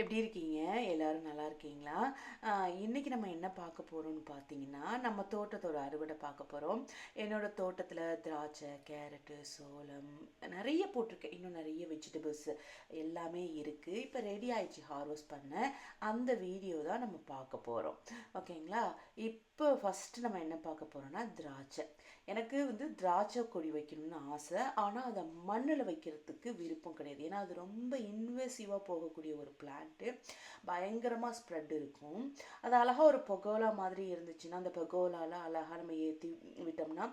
எப்படி இருக்கீங்க? எல்லோரும் நல்லா இருக்கீங்களா? இன்றைக்கி நம்ம என்ன பார்க்க போகிறோம்னு பார்த்தீங்கன்னா நம்ம தோட்டத்தோட அறுவடை பார்க்க போகிறோம் என்னோடய தோட்டத்தில் திராட்சை கேரட்டு சோளம் நிறைய போட்டிருக்கேன். இன்னும் நிறைய வெஜிடபிள்ஸ் எல்லாமே இருக்குது இப்போ ரெடி ஆயிடுச்சு ஹார்வெஸ்ட் பண்ண அந்த வீடியோ தான் நம்ம பார்க்க போகிறோம் ஓகேங்களா இப் இப்போ ஃபஸ்ட்டு நம்ம என்ன பார்க்க போகிறோம்னா திராட்சை. எனக்கு வந்து திராட்சை கொடி வைக்கணும்னு ஆசை. ஆனால் அதை மண்ணில் வைக்கிறதுக்கு விருப்பம் கிடையாது. ஏன்னா அது ரொம்ப இன்வெசிவாக போகக்கூடிய ஒரு பிளான்ட்டு பயங்கரமாக ஸ்ப்ரெட் இருக்கும். அது அழகாக ஒரு பொகோலா மாதிரி இருந்துச்சுன்னா அந்த பொகோலாவில் அழகாக நம்ம ஏற்றி விட்டோம்னா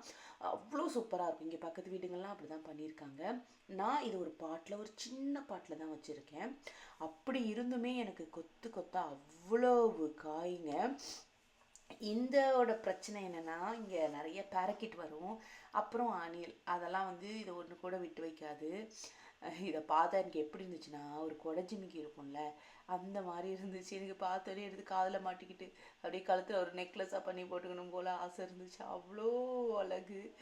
அவ்வளோ சூப்பராக இருக்கும். இங்கே பக்கத்து வீடுங்கள்லாம் அப்படி தான் பண்ணியிருக்காங்க. நான் இது ஒரு பாட்டில் ஒரு சின்ன பாட்டில் தான் வச்சுருக்கேன். அப்படி இருந்துமே எனக்கு கொத்து கொத்தா அவ்வளவு காய்ங்க. இந்தோட பிரச்சனை என்னென்னா இங்கே நிறைய பேரக்கிட் வரும். அப்புறம் அணில். அதெல்லாம் வந்து இதை ஒன்று கூட விட்டு வைக்காது. இதை பார்த்தா எனக்கு எப்படி இருந்துச்சுன்னா ஒரு கொடஜிமிக்கி இருக்கும்ல. அந்த மாதிரி இருந்துச்சு. எனக்கு பார்த்தோன்னே எடுத்து காதில் மாட்டிக்கிட்டு அப்படியே கழுத்தில் ஒரு நெக்லஸாக பண்ணி போட்டுக்கணும் போல் ஆசை இருந்துச்சு. அவ்வளோ அழகு.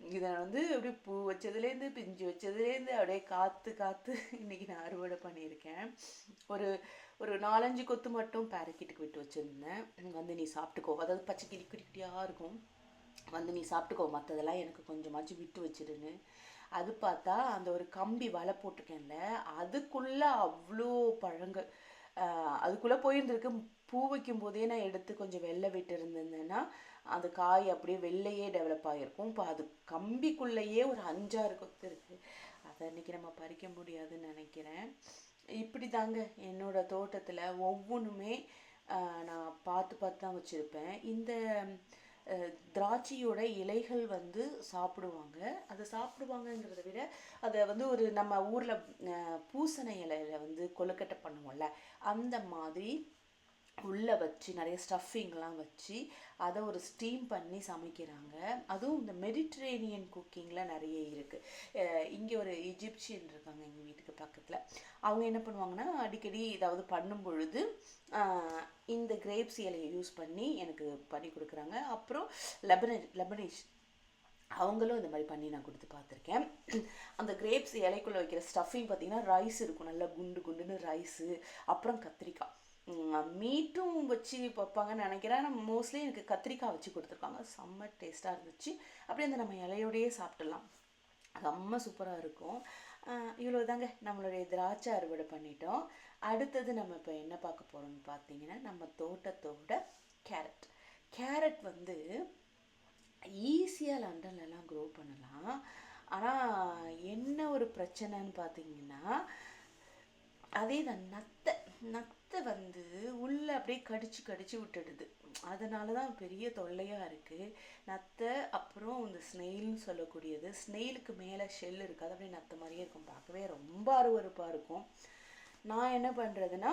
இதை வந்து அப்படியே பூ வச்சதுலேருந்து பிஞ்சு வச்சதுலேருந்து அப்படியே காற்று காற்று இன்றைக்கி நான் அறுவடை பண்ணியிருக்கேன். ஒரு ஒரு நாலஞ்சு கொத்து மட்டும் பேரக்கீட்டுக்கு விட்டு வச்சுருந்தேன். வந்து நீ சாப்பிட்டுக்கோ. அதாவது பச்சை கிளி குட்டி குட்டியாக இருக்கும். வந்து நீ சாப்பிட்டுக்கோ மற்றதெல்லாம் எனக்கு கொஞ்சமாச்சும் விட்டு வச்சிருன்னு. அது பார்த்தா அந்த ஒரு கம்பி வலை போட்டிருக்கேன்ல அதுக்குள்ளே அவ்வளோ பழங்கள். அதுக்குள்ளே போயிருந்துருக்கு. பூ வைக்கும் போதே நான் எடுத்து கொஞ்சம் வெள்ளை விட்டு இருந்திருந்தேன்னா அந்த காய் அப்படியே வெள்ளையே டெவலப் ஆகிருக்கும் இப்போ அது கம்பிக்குள்ளேயே ஒரு அஞ்சாறு கொத்து இருக்குது அதை அன்றைக்கி நம்ம பறிக்க முடியாதுன்னு நினைக்கிறேன். இப்படி தாங்க என்னோட தோட்டத்தில் ஒவ்வொன்றுமே நான் பார்த்து பார்த்து தான் வச்சுருப்பேன். இந்த திராட்சையோட இலைகள் வந்து சாப்பிடுவாங்க. அதை சாப்பிடுவாங்கங்கிறத விட அதை வந்து ஒரு நம்ம ஊரில் பூசணை இலையில வந்து கொழுக்கட்டை பண்ணுவோம்ல அந்த மாதிரி உள்ளே வச்சு நிறைய ஸ்டஃபிங்லாம் வச்சு அதை ஒரு ஸ்டீம் பண்ணி சமைக்கிறாங்க. அதுவும் இந்த மெடிட்ரேனியன் குக்கிங்கில் நிறைய இருக்குது இங்கே ஒரு இஜிப்சியன் இருக்காங்க எங்கள் வீட்டுக்கு பக்கத்தில். அவங்க என்ன பண்ணுவாங்கன்னா அடிக்கடி ஏதாவது பண்ணும் பொழுது இந்த கிரேப்ஸ் இலையை யூஸ் பண்ணி எனக்கு பண்ணி கொடுக்குறாங்க. அப்புறம் லெபனே லெபனேஷ் அவங்களும் இந்த மாதிரி பண்ணி நான் கொடுத்து பார்த்துருக்கேன். அந்த கிரேப்ஸ் இலைக்குள்ளே வைக்கிற ஸ்டஃபிங் பார்த்திங்கன்னா ரைஸ் இருக்கும். நல்லா குண்டு குண்டுன்னு ரைஸு அப்புறம் கத்திரிக்காய். மீட்டும் வச்சு வைப்பாங்கன்னு நினைக்கிறேன். நம்ம மோஸ்ட்லி எனக்கு கத்திரிக்காய் வச்சு கொடுத்துருக்காங்க. செம்ம டேஸ்ட்டாக இருந்துச்சு. அப்படியே அந்த நம்ம இலையோடையே சாப்பிடலாம் செம்ம சூப்பராக இருக்கும். இவ்வளோ தாங்க நம்மளுடைய திராட்சை அறுவடை பண்ணிட்டோம். அடுத்தது நம்ம இப்போ என்ன பார்க்க போகிறோம்னு பார்த்தீங்கன்னா நம்ம தோட்டத்தோட கேரட். கேரட் வந்து ஈஸியாக லண்டன்லலாம் க்ரோ பண்ணலாம். ஆனால் என்ன ஒரு பிரச்சனைன்னு பார்த்தீங்கன்னா அதே தான் நத்தை நத்தை வந்து உள்ளே அப்படியே கடிச்சு கடிச்சு விட்டுடுது. அதனால தான் பெரிய தொல்லையாக இருக்குது நத்தை அப்புறம் இந்த ஸ்னெயில்னு சொல்லக்கூடியது. ஸ்னெயிலுக்கு மேலே ஷெல் இருக்காது. அப்படியே நத்தை மாதிரியே இருக்கும். பார்க்கவே ரொம்ப அருவறுப்பாக இருக்கும். நான் என்ன பண்ணுறதுன்னா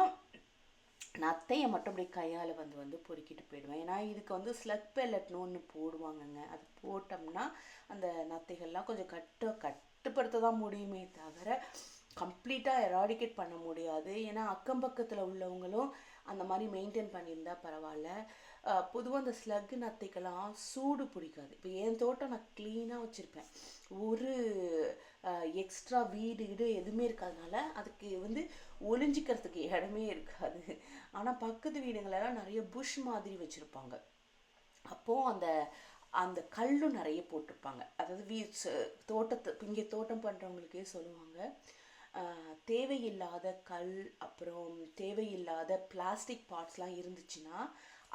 நத்தையை மட்டும் அப்படியே கையால் வந்து வந்து பொறுக்கிட்டு போயிடுவேன். ஏன்னா இதுக்கு வந்து ஸ்லக் பெல்லட்னு ஒன்று போடுவாங்கங்க. அது போட்டோம்னா அந்த நத்தைகள்லாம் கொஞ்சம் கட்ட கட்டுப்படுத்த தான் முடியுமே தவிர கம்ப்ளீட்டாக எராடிகேட் பண்ண முடியாது. ஏன்னா அக்கம் பக்கத்தில் உள்ளவங்களும் அந்த மாதிரி மெயின்டைன் பண்ணியிருந்தா பரவாயில்ல. பொதுவாக அந்த ஸ்லக்கு நத்தைக்கெல்லாம் சூடு பிடிக்காது. இப்போ என் தோட்டம் நான் க்ளீனாக வச்சுருப்பேன். ஒரு எக்ஸ்ட்ரா வீடு வீடு எதுவுமே இருக்காதனால அதுக்கு வந்து ஒளிஞ்சிக்கிறதுக்கு இடமே இருக்காது. ஆனால் பக்கத்து வீடுங்களெல்லாம் நிறைய புஷ் மாதிரி வச்சுருப்பாங்க. அப்போது அந்த அந்த கல்லும் நிறைய போட்டிருப்பாங்க. அதாவது வீ தோட்டத்தை இங்கே தோட்டம் பண்ணுறவங்களுக்கே சொல்லுவாங்க. தேவையில்லாத கல் அப்புறம் தேவையில்லாத பிளாஸ்டிக் பார்ட்ஸ்லாம் இருந்துச்சுன்னா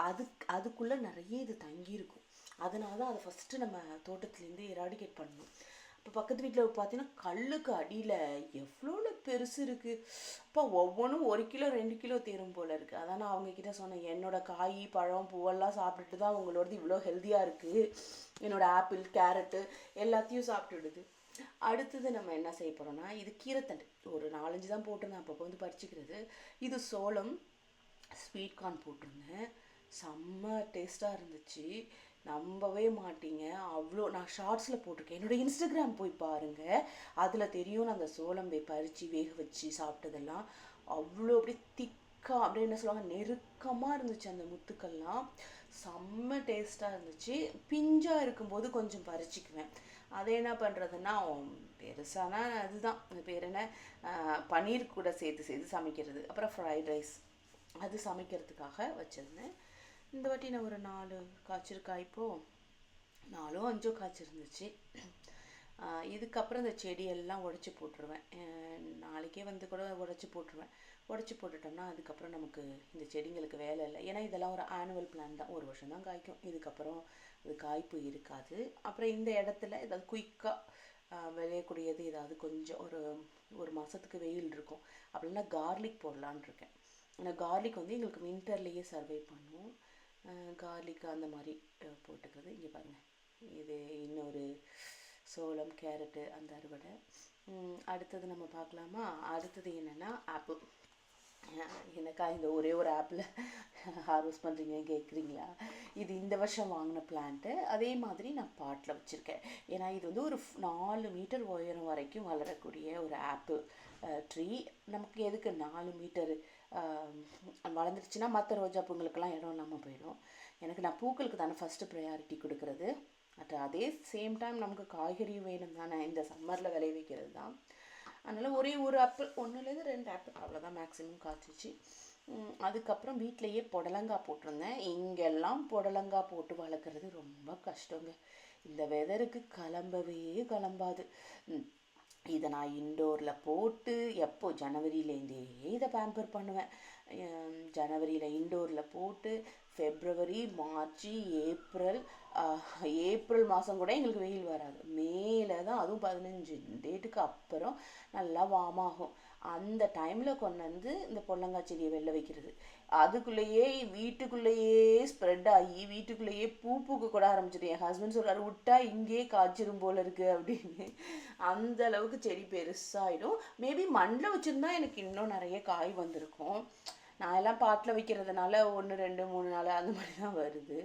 அதுக்கு அதுக்குள்ளே நிறைய இது தங்கியிருக்கும். அதனால தான் அதை ஃபஸ்ட்டு நம்ம தோட்டத்துலேருந்து எராடிகேட் பண்ணணும். இப்போ பக்கத்து வீட்டில் பார்த்தீங்கன்னா கல்லுக்கு அடியில் எவ்வளோ பெருசு இருக்குது இப்போ ஒவ்வொன்றும் ஒரு கிலோ ரெண்டு கிலோ தேரும் போல் இருக்குது அதான் நான் அவங்கக்கிட்ட சொன்னேன் என்னோடய காய் பழம் பூவெல்லாம் சாப்பிட்டுட்டு தான் அவங்களோடது இவ்வளோ ஹெல்த்தியாக இருக்குது என்னோடய ஆப்பிள் கேரட்டு எல்லாத்தையும் சாப்பிட்டுடுது. அடுத்தது நம்ம என்ன செய்ய போகிறோம்னா இது கீரைத்தண்டு. ஒரு நாலஞ்சு தான் போட்டிருந்தேன் அப்பப்போ வந்து பறிச்சுக்கிறது. இது சோளம் ஸ்வீட் கார்ன் போட்டிருந்தேன். செம்ம டேஸ்ட்டாக இருந்துச்சு. நம்பவே மாட்டீங்க. அவ்வளோ நான் ஷார்ட்ஸில் போட்டிருக்கேன். என்னோடய இன்ஸ்டாகிராம் போய் பாருங்கள் அதில் தெரியும் நான் அந்த சோளம் பறித்து வேக வச்சு சாப்பிட்டதெல்லாம் அவ்வளோ அப்படியே திக்காக அப்படியே என்ன சொல்லுவாங்க. நெருக்கமாக இருந்துச்சு அந்த முத்துக்கள்லாம். செம்ம டேஸ்ட்டாக இருந்துச்சு. பிஞ்சாக இருக்கும்போது கொஞ்சம் பறிச்சிக்குவேன். அதை என்ன பண்ணுறதுன்னா பெருசானா அதுதான். அந்த பேர் என்ன? பன்னீர் கூட சேர்த்து சேர்த்து சமைக்கிறது. அப்புறம் ஃப்ரைட் ரைஸ் அது சமைக்கிறதுக்காக வச்சுருந்தேன். இந்த வாட்டி நான் ஒரு நாலு காய்ச்சிருக்கா இப்போது நாலோ அஞ்சோ காய்ச்சிருந்துச்சு. இதுக்கப்புறம் இந்த செடியெல்லாம் உடச்சி போட்டுருவேன். நாளைக்கே வந்து கூட உடச்சி போட்டுருவேன். உடச்சி போட்டுட்டோம்னா அதுக்கப்புறம் நமக்கு இந்த செடிங்களுக்கு வேலை இல்லை. ஏன்னா இதெல்லாம் ஒரு ஆனுவல் பிளான் தான். ஒரு வருஷம் தான் காய்க்கும். இதுக்கப்புறம் அது காய்ப்பு இருக்காது. அப்புறம் இந்த இடத்துல ஏதாவது குயிக்காக விளையக்கூடியது ஏதாவது கொஞ்சம் ஒரு ஒரு மாதத்துக்கு வெயில் இருக்கும். அப்படின்னா கார்லிக் போடலான் இருக்கேன். ஏன்னா கார்லிக் வந்து எங்களுக்கு வின்டர்லேயே சர்வை பண்ணுவோம் கார்லிக் அந்த மாதிரி போட்டுக்கிறது. இங்கே பாருங்கள் இது இன்னொரு சோளம் கேரட்டு அந்த அறுவடை. அடுத்தது நம்ம பார்க்கலாமா? அடுத்தது என்னென்னா ஆப்பிள் எனக்கா இந்த ஒரே ஒரு ஆப்பில் ஹார்வெஸ்ட் பண்ணுறீங்கன்னு கேட்குறீங்களா? இது இந்த வருஷம் வாங்கின பிளான்ட்டு அதே மாதிரி நான் பாட்டில் வச்சுருக்கேன். ஏன்னா இது வந்து ஒரு நாலு மீட்டர் உயரம் வரைக்கும் வளரக்கூடிய ஒரு ஆப்பிள் ட்ரீ நமக்கு எதுக்கு நாலு மீட்டர் வளர்ந்துருச்சுன்னா மற்ற ரோஜா பூங்களுக்கெல்லாம் இடம் இல்லாமல் போயிடும். எனக்கு நான் பூக்களுக்கு தானே ஃபஸ்ட்டு ப்ரையாரிட்டி கொடுக்கறது. அட் அதே சேம் டைம் நமக்கு காய்கறியும் வேணும் தானே இந்த சம்மரில் விளைவிக்கிறது தான். அதனால் ஒரே ஒரு ஆப்பிள் ஒன்றுலேருந்து ரெண்டு ஆப்பிள் அவ்வளோதான் மேக்ஸிமம் காய்ச்சிச்சு. அதுக்கப்புறம் வீட்டிலையே புடலங்காய் போட்டிருந்தேன். இங்கெல்லாம் புடலங்காய் போட்டு வளர்க்குறது ரொம்ப கஷ்டங்க. இந்த வெதருக்கு கிளம்பவே கிளம்பாது. இதை நான் இன்டோரில் போட்டு எப்போ ஜனவரியிலேருந்தே இதை பேம்பர் பண்ணுவேன். ஜனவரியில் இன்டோரில் போட்டு ஃபெப்ரவரி மார்ச் ஏப்ரல் ஏப்ரல் மாதம் கூட எங்களுக்கு வெயில் வராது. மேலே தான் அதுவும் பதினஞ்சு டேட்டுக்கு அப்புறம் நல்லா வார்ம் ஆகும். அந்த டைமில் கொண்டு வந்து இந்த பொல்லங்காய் செடியை வெளில வைக்கிறது. அதுக்குள்ளேயே வீட்டுக்குள்ளேயே ஸ்ப்ரெட் ஆகி வீட்டுக்குள்ளேயே பூ பூக்க கூட ஆரம்பிச்சிடும். என் ஹஸ்பண்ட் சொல்கிறார் விட்டா இங்கேயே காய்ச்சிரும் போல இருக்குது அப்படின்னு. அந்த அளவுக்கு செடி பெருசாகிடும் மேபி மண்ணில் வச்சுருந்தா எனக்கு இன்னும் நிறைய காய் வந்திருக்கும். நான் எல்லாம் பாட்டில் வைக்கிறதுனால ஒன்று ரெண்டு மூணு நாள் அந்த மாதிரி தான் வருது.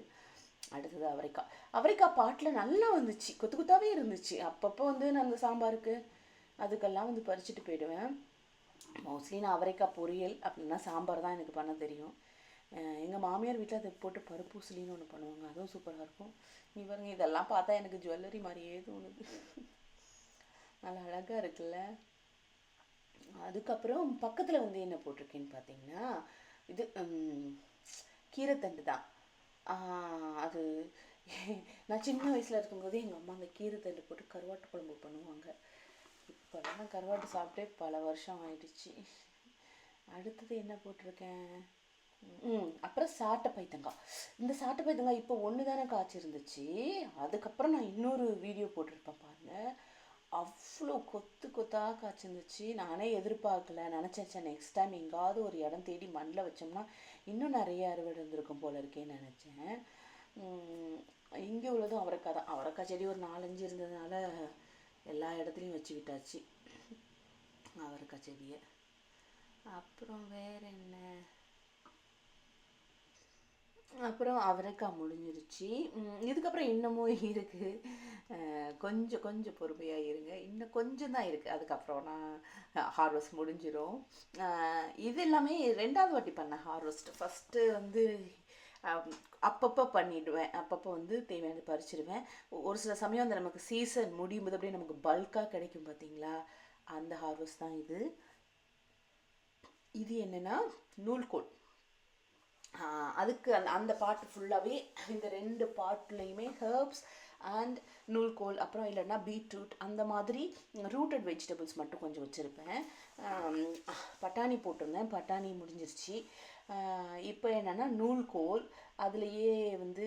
அடுத்தது அவரைக்காய் அவரைக்காய் பாட்டில் நல்லா வந்துச்சு. கொத்து கொத்தாவே இருந்துச்சு. அப்பப்போ வந்து நான் அந்த சாம்பாருக்கு அதுக்கெல்லாம் வந்து பறிச்சுட்டு போயிடுவேன். மோஸ்ட்லி நான் அவரைக்காய் பொரியல் அப்படின்னா சாம்பார் தான் எனக்கு பண்ண தெரியும். எங்கள் மாமியார் வீட்டில் அதை போட்டு பருப்பூசிலின்னு ஒன்று பண்ணுவாங்க. அதுவும் சூப்பராக இருக்கும். நீ பாருங்க இதெல்லாம் பார்த்தா எனக்கு ஜுவல்லரி மாதிரியே தோணுது. நல்லா அழகாக இருக்குல்ல. அதுக்கப்புறம் பக்கத்தில் வந்து என்ன போட்டிருக்கேன்னு பார்த்தீங்கன்னா இது கீரைத்தண்டு தான். அது நான் சின்ன வயசில் இருக்கும்போது எங்கள் அம்மா அந்த கீரைத்தண்டு போட்டு கருவாட்டு குழம்பு பண்ணுவாங்க. இப்போல்லாம் கருவாட்டு சாப்பிட்டே பல வருஷம் ஆயிடுச்சு. அடுத்தது என்ன போட்டிருக்கேன்? ம் அப்புறம் சாட்டை பைத்தங்காய். இந்த சாட்டை பைத்தங்காய் இப்போ ஒன்று தானே காய்ச்சிருந்துச்சு. அதுக்கப்புறம் நான் இன்னொரு வீடியோ போட்டிருப்பேன் பாருங்க. அவ்வளோ கொத்து கொத்தாக காய்ச்சிருந்துச்சு. நானே எதிர்பார்க்கல. நினச்சேன் நெக்ஸ்ட் டைம் எங்காவது ஒரு இடம் தேடி மண்ணில் வச்சோம்னா இன்னும் நிறைய அறுவடை இருந்திருக்கும் போல இருக்கேன்னு நினச்சேன். இங்கே உள்ளதும் அவரைக்காய் தான். அவரைக்காய் செடி ஒரு நாலஞ்சு இருந்ததுனால எல்லா இடத்துலையும் வச்சு விட்டாச்சு அவரைக்காய் செடியை. அப்புறம் வேற என்ன? அப்புறம் அவரைக்காய் முடிஞ்சிருச்சு. இதுக்கப்புறம் இன்னமும் இருக்குது கொஞ்சம் கொஞ்சம் பொறுமையாக இருங்க. இன்னும் கொஞ்சம் தான் இருக்குது அதுக்கப்புறம் நான் ஹார்வெஸ்ட் முடிஞ்சிடும் இது எல்லாமே ரெண்டாவது வாட்டி பண்ணேன் ஹார்வெஸ்ட் ஃபஸ்ட்டு வந்து அப்பப்போ பண்ணிடுவேன். அப்பப்போ வந்து தேவையானது பறிச்சிடுவேன் ஒரு சில சமயம் அந்த நமக்கு சீசன் முடியும் போது அப்படியே நமக்கு பல்காக கிடைக்கும் பார்த்தீங்களா? அந்த ஹார்வெஸ்ட் தான் இது. இது என்னென்னா நூல்கோல். அதுக்கு அந்த அந்த பாட்டு ஃபுல்லாகவே இந்த ரெண்டு பாட்டுலேயுமே ஹெர்ப்ஸ் அண்ட் நூல்கோல் அப்புறம் இல்லைன்னா பீட்ரூட் அந்த மாதிரி ரூட்டட் வெஜிடபிள்ஸ் மட்டும் கொஞ்சம் வச்சுருப்பேன். பட்டாணி போட்டிருந்தேன். பட்டாணி முடிஞ்சிருச்சு. இப்போ என்னென்னா நூல்கோல் அதுலேயே வந்து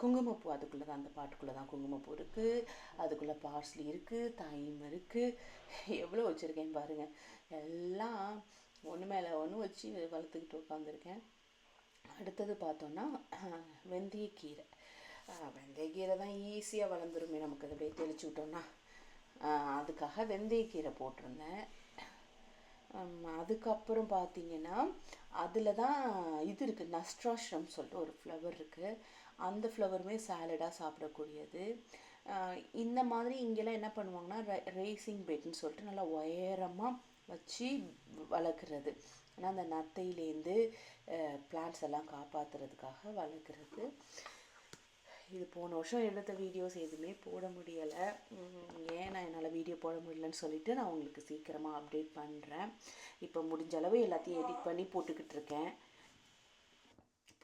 குங்குமப்பூ அதுக்குள்ளே தான் அந்த பாட்டுக்குள்ளே தான் குங்குமப்பூ இருக்குது அதுக்குள்ளே பார்ஸ்லி இருக்குது தாயம் இருக்குது எவ்வளோ வச்சுருக்கேன் பாருங்கள் எல்லாம் ஒன்று மேலே ஒன்று வச்சு வளர்த்துக்கிட்டு உட்காந்துருக்கேன் அடுத்தது பார்த்தோன்னா வெந்தயக்கீரை. வெந்தயக்கீரை தான் ஈஸியாக வளர்ந்துருமே நமக்கு. அதை அப்படியே தெளிச்சு விட்டோம்னா. அதுக்காக வெந்தயக்கீரை போட்டிருந்தேன். அதுக்கப்புறம் பார்த்தீங்கன்னா அதில் தான் இது இருக்குது நஸ்ட்ராஷ்ரம் சொல்லிட்டு ஒரு ஃப்ளவர் இருக்குது அந்த ஃப்ளவருமே சாலடாக சாப்பிடக்கூடியது. இந்த மாதிரி இங்கெல்லாம் என்ன பண்ணுவாங்கன்னா ரேசிங் பெட்னு சொல்லிட்டு நல்லா உயரமாக வச்சு வளர்க்குறது. ஆனால் அந்த நத்தையிலேருந்து பிளான்ஸ் எல்லாம் காப்பாற்றுறதுக்காக வளர்க்குறது. இது போன வருஷம் எடுத்த வீடியோஸ் எதுவுமே போட முடியலை. ஏன் நான் என்னால் வீடியோ போட முடியலன்னு சொல்லிட்டு நான் உங்களுக்கு சீக்கிரமாக அப்டேட் பண்ணுறேன் இப்போ முடிஞ்ச அளவு எல்லாத்தையும் எடிட் பண்ணி போட்டுக்கிட்டு இருக்கேன்.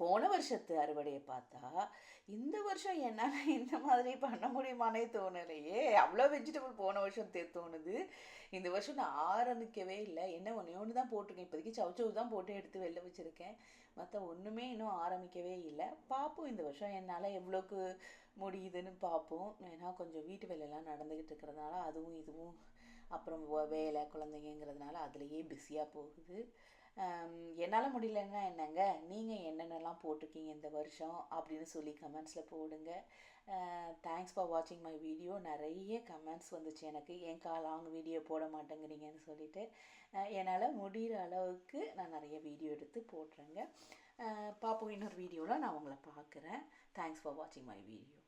போன வருஷத்து அறுவடையை பார்த்தா இந்த வருஷம் என்னால் இந்த மாதிரி பண்ண முடியுமானே தோணலையே. அவ்வளோ வெஜிடபிள் போன வருஷம் தோணுது. இந்த வருஷம் நான் ஆரம்பிக்கவே இல்லை. என்ன ஒன்று ஒன்று தான் போட்டிருக்கேன். இப்போதைக்கு சவுச்சவு தான் போட்டு எடுத்து வெளில வச்சுருக்கேன். மற்ற ஒன்றுமே இன்னும் ஆரம்பிக்கவே இல்லை. பார்ப்போம். இந்த வருஷம் என்னால் எவ்வளோக்கு முடியுதுன்னு பார்ப்போம். ஏன்னா கொஞ்சம் வீட்டு வேலையெல்லாம் நடந்துக்கிட்டு இருக்கிறதுனால அதுவும் இதுவும் அப்புறம் வேலை குழந்தைங்கிறதுனால அதுலேயே பிஸியாக போகுது. என்னால் முடியலன்னா என்னங்க? நீங்கள் என்னென்னலாம் போட்டிருக்கீங்க இந்த வருஷம்? அப்படின்னு சொல்லி கமெண்ட்ஸில் போடுங்க. தேங்க்ஸ் ஃபார் வாட்சிங் மை வீடியோ நிறைய கமெண்ட்ஸ் வந்துச்சு எனக்கு. ஏன் லாங் வீடியோ போட மாட்டேங்கிறீங்கன்னு சொல்லிட்டு. என்னால் முடிகிற அளவுக்கு நான் நிறைய வீடியோ எடுத்து போடுறேங்க பார்ப்போம் இன்னொரு வீடியோவில் நான் உங்களை பார்க்குறேன். தேங்க்ஸ் ஃபார் வாட்சிங் மை வீடியோ